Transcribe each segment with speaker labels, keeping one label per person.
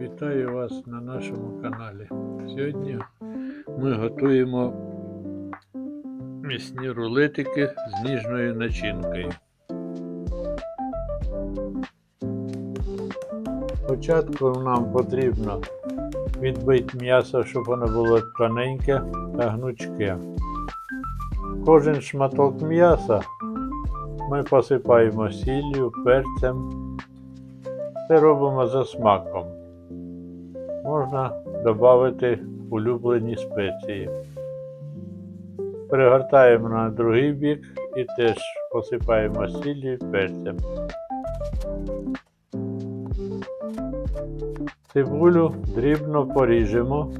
Speaker 1: Вітаю вас на нашому каналі. Сьогодні ми готуємо м'ясні рулетики з ніжною начинкою. Спочатку нам потрібно відбити м'ясо, щоб воно було тоненьке та гнучке. Кожен шматок м'яса ми посипаємо сіллю, перцем. Це робимо за смаком. Можна додати улюблені спеції. Перегортаємо на другий бік і теж посипаємо сіллю перцем. Цибулю дрібно поріжемо,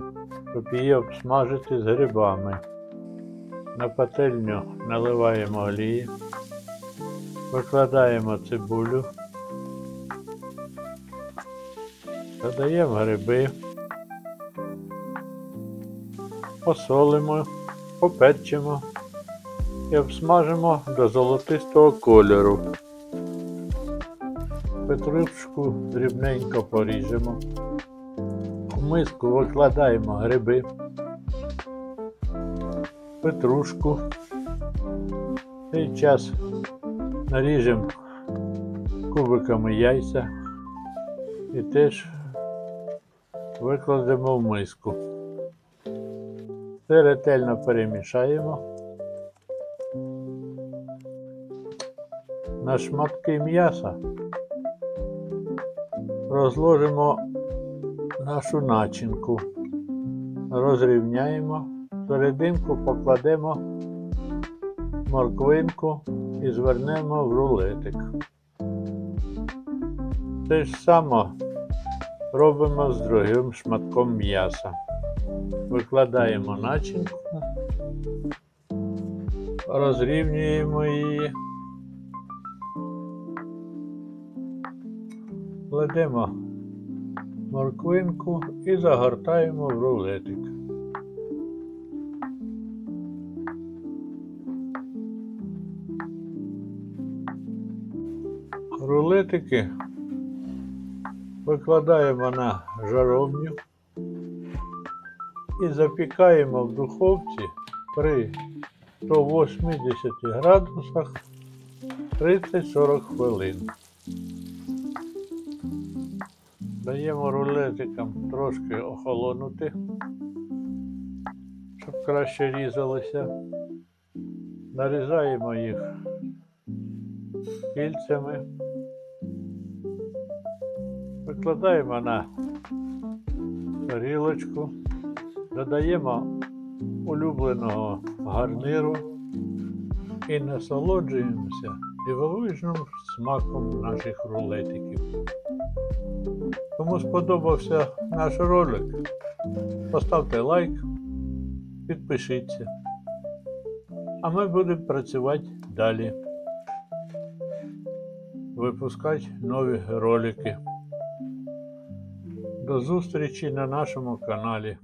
Speaker 1: щоб її обсмажити з грибами. На пательню наливаємо олії, викладаємо цибулю. Додаємо гриби, посолимо, поперчимо і обсмажимо до золотистого кольору. Петрушку дрібненько поріжемо. В миску викладаємо гриби, петрушку. В цей час наріжемо кубиками яйця і теж викладемо в миску. Все ретельно перемішаємо. На шматки м'яса розложимо нашу начинку, розрівняємо, серединку покладемо морквинку і звернемо в рулетик. Те ж саме робимо з другим шматком м'яса. Викладаємо начинку, розрівнюємо її, кладемо морквинку і загортаємо в рулетик. Рулетики викладаємо на жаровню і запікаємо в духовці при 180 градусах 30-40 хвилин. Даємо рулетикам трошки охолонути, щоб краще різалися. Нарізаємо їх кільцями. Викладаємо на тарілочку, додаємо улюбленого гарниру і насолоджуємося дивовижним смаком наших рулетиків. Кому сподобався наш ролик, поставте лайк, підпишіться. А ми будемо працювати далі. Випускати нові ролики. До зустрічі на нашому каналі.